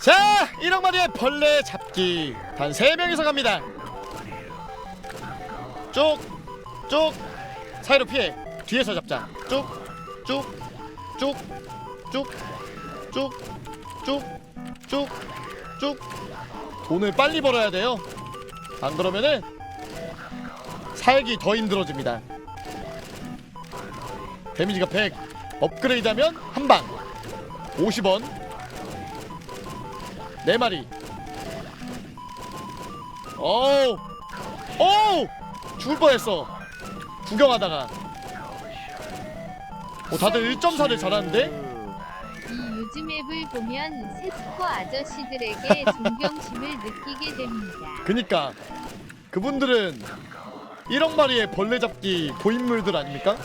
자 1억 마리의 벌레 잡기. 단 3명이서 갑니다. 쭉쭉. 사이로 피해. 뒤에서 잡자. 쭉쭉쭉쭉쭉쭉쭉 돈을 빨리 벌어야 돼요. 안 그러면은 살기 더 힘들어집니다. 데미지가 100 업그레이드하면 한방. 50원 4마리 어우 어우 죽을 뻔했어 구경하다가 어 다들 1.4를 잘하는데 이 요즘 앱을 보면 세스코 아저씨들에게 존경심을 느끼게 됩니다. 그니까 그분들은 1억 마리의 벌레 잡기 고인물들 아닙니까?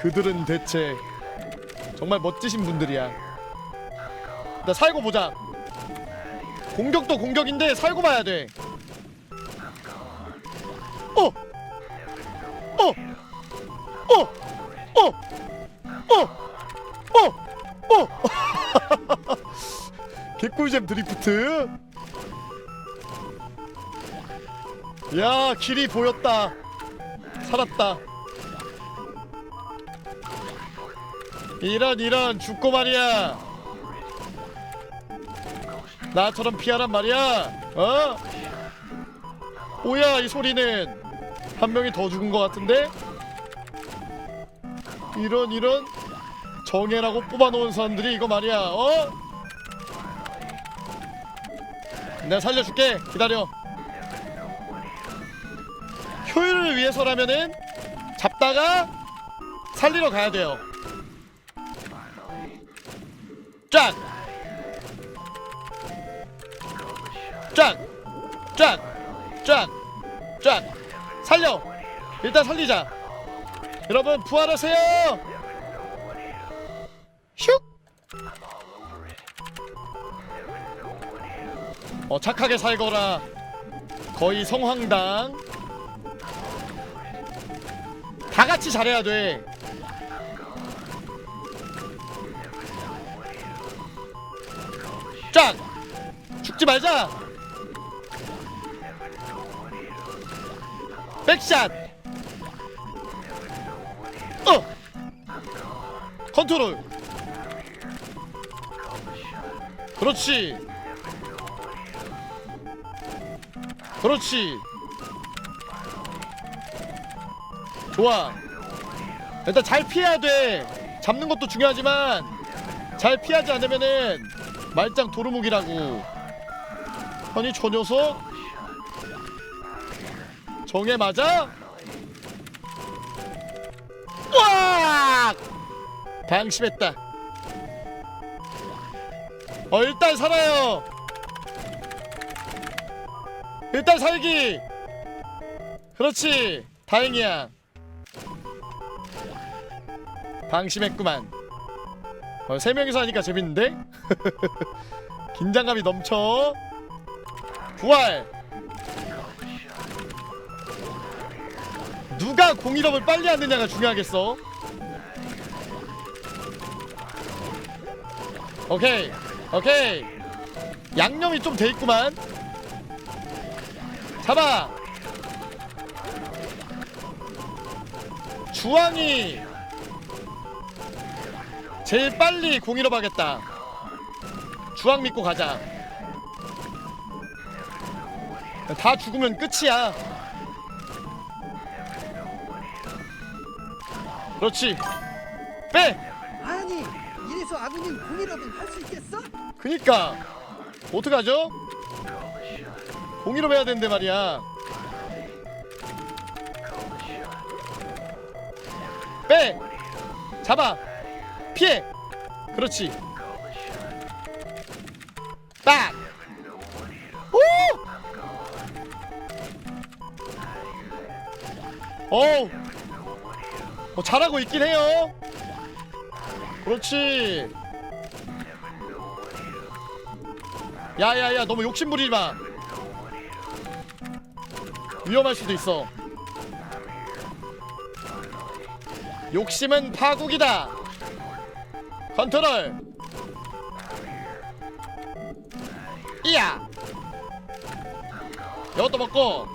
그들은 대체 정말 멋지신 분들이야. 나 살고 보자. 공격도 공격인데 살고 봐야 돼. 어! 어! 어! 어! 어! 어! 어! 개꿀잼 드리프트. 야 길이 보였다 살았다 이런 이런 죽고 말이야 나처럼 피하란 말이야 어? 뭐야 이 소리는 한 명이 더 죽은 것 같은데 이런 이런 정예라고 뽑아놓은 사람들이 이거 말이야 어? 내가 살려줄게 기다려 효율을 위해서라면은 잡다가 살리러 가야 돼요. 쫙! 쫙! 쫙! 쫙! 쫙! 살려! 일단 살리자. 여러분 부활하세요! 슉! 어 착하게 살거라. 거의 성황당. 다 같이 잘해야 돼. 쫙! 죽지 말자! 백샷! 어! 컨트롤! 그렇지! 그렇지! 좋아. 일단 잘 피해야 돼. 잡는 것도 중요하지만 잘 피하지 않으면은 말짱 도루묵이라고. 아니 저 녀석 정에 맞아? 와! 방심했다. 어 일단 살아요. 일단 살기. 그렇지. 다행이야. 방심했구만. 어, 세 명이서 하니까 재밌는데? 긴장감이 넘쳐. 부활. 누가 공일업을 빨리 하느냐가 중요하겠어. 오케이, 오케이. 양념이 좀 돼 있구만. 잡아. 주황이 제일 빨리 공일업 하겠다. 주황 믿고 가자. 다 죽으면 끝이야. 그렇지. 빼. 아니 이래서 아버님 공일업은 할수 있겠어? 그니까 어떡하죠? 공일업 해야 되는데 말이야. 빼. 잡아. 피해. 그렇지. 딱. 오! 어 뭐 잘하고 있긴 해요. 그렇지. 야야야 너무 욕심부리지 마. 위험할 수도 있어. 욕심은 파국이다. 컨트롤. 이야. 이것도 먹고.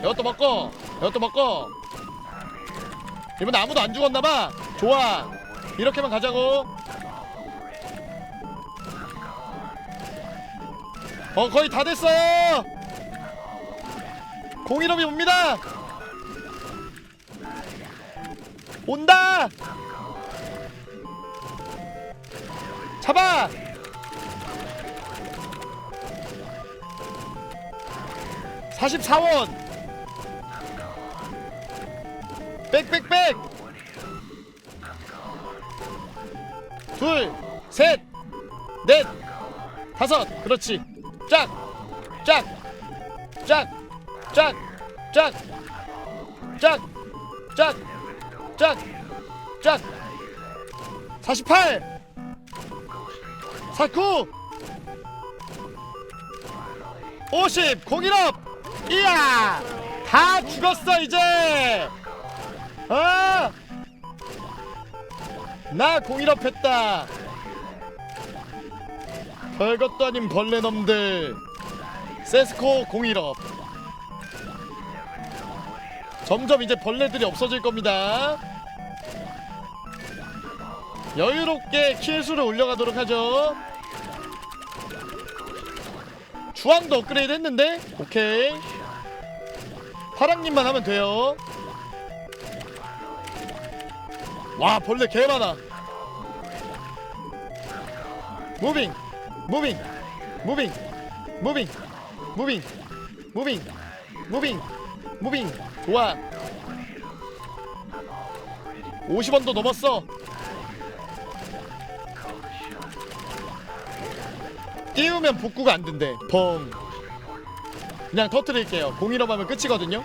이것도 먹고. 이것도 먹고. 이번 아무도 안 죽었나봐. 좋아. 이렇게만 가자고. 어 거의 다 됐어요. 공일업이 옵니다. 온다. 잡아. (44원) 빽빽빽 둘, 셋, 넷, 다섯, 그렇지. 짝, 짝, 짝, 짝, 짝, 짝, 짝, 짝, 짝. 48, 49, 50, 공일업. 이야, 다 죽었어 이제. 아. 나 공일업 했다. 별것도 아닌 벌레놈들. 세스코 공일업. 점점 이제 벌레들이 없어질 겁니다. 여유롭게 킬수를 올려가도록 하죠. 주황도 업그레이드 했는데? 오케이. 파랑님만 하면 돼요 와 벌레 개 많아. 무빙 무빙 무빙 무빙 무빙 무빙 무빙 무빙 좋아. 50원도 넘었어. 띄우면 복구가 안 된대. 펑. 그냥 터트릴게요. 공일업 하면 끝이거든요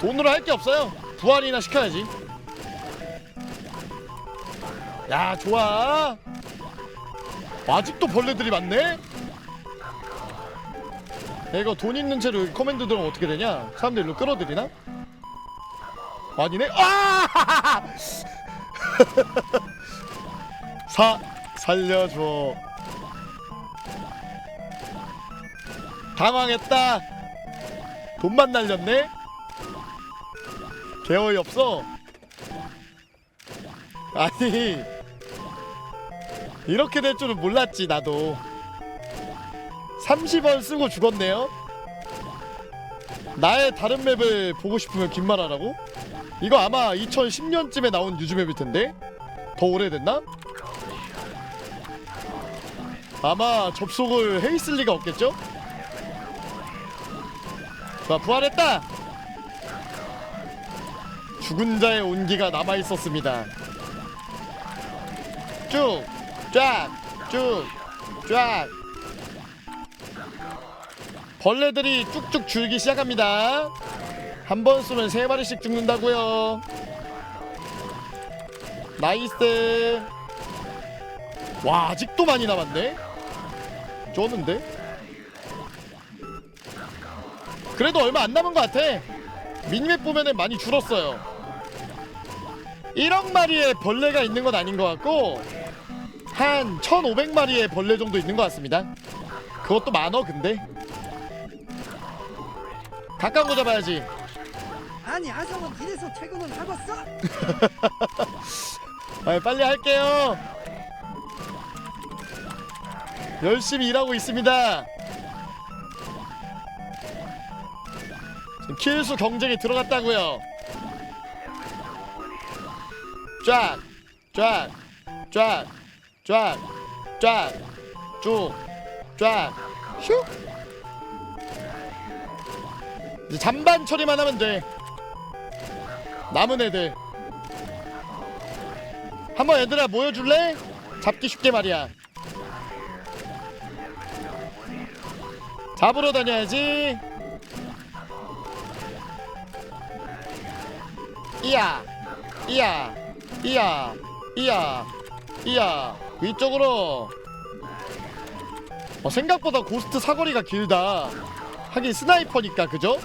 돈으로 할 게 없어요. 부활이나 시켜야지. 야, 좋아. 아직도 벌레들이 많네? 야, 이거 돈 있는 채로 커맨드 들어면 어떻게 되냐? 사람들 일로 끌어들이나? 아니네? 아! 사, 살려줘. 당황했다. 돈만 날렸네? 개어이 없어. 아니 이렇게 될 줄은 몰랐지 나도. 30원 쓰고 죽었네요. 나의 다른 맵을 보고 싶으면 긴 말하라고? 이거 아마 2010년쯤에 나온 유즈 맵일 텐데 더 오래됐나? 아마 접속을 해 있을 리가 없겠죠? 자 부활했다. 죽은 자의 온기가 남아 있었습니다. 쭉, 쫙, 쭉, 쫙. 벌레들이 쭉쭉 줄기 시작합니다. 한 번 쏘면 세 마리씩 죽는다고요. 나이스. 와 아직도 많이 남았네. 쩌는데? 그래도 얼마 안 남은 것 같아. 미니맵 보면은 많이 줄었어요. 1억 마리의 벌레가 있는 건 아닌 것 같고 한 1,500마리의 벌레 정도 있는 것 같습니다. 그것도 많어 근데 가까운 거 잡아야지. 아니 아성은 이래서 퇴근을 하겠어? 아, 빨리 할게요. 열심히 일하고 있습니다. 지금 킬수 경쟁에 들어갔다고요. 쫙, 쫙, 쫙, 쫙, 쫙, 쭉, 쫙, 슉. 이제 잔반 처리만 하면 돼. 남은 애들. 한번 얘들아 모여줄래? 잡기 쉽게 말이야. 잡으러 다녀야지. 이야, 이야, 이야 이야 이야 위쪽으로 어, 생각보다 고스트 사거리가 길다 하긴 스나이퍼니까 그죠?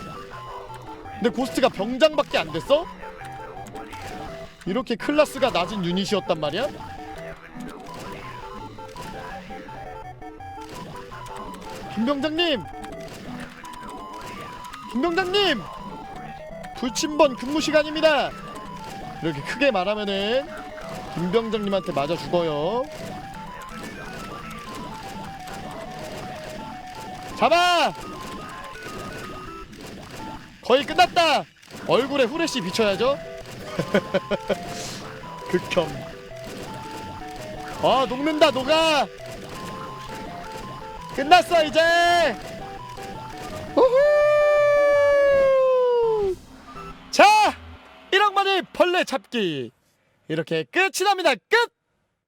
근데 고스트가 병장밖에 안 됐어? 이렇게 클라스가 낮은 유닛이었단 말이야? 김병장님! 김병장님! 불침번 근무 시간입니다! 이렇게 크게 말하면은 김병장님한테 맞아 죽어요. 잡아! 거의 끝났다! 얼굴에 후레쉬 비춰야죠? 극혐. 아 녹는다 녹아! 끝났어 이제 자 1억 만의 벌레 잡기. 이렇게 끝이 납니다. 끝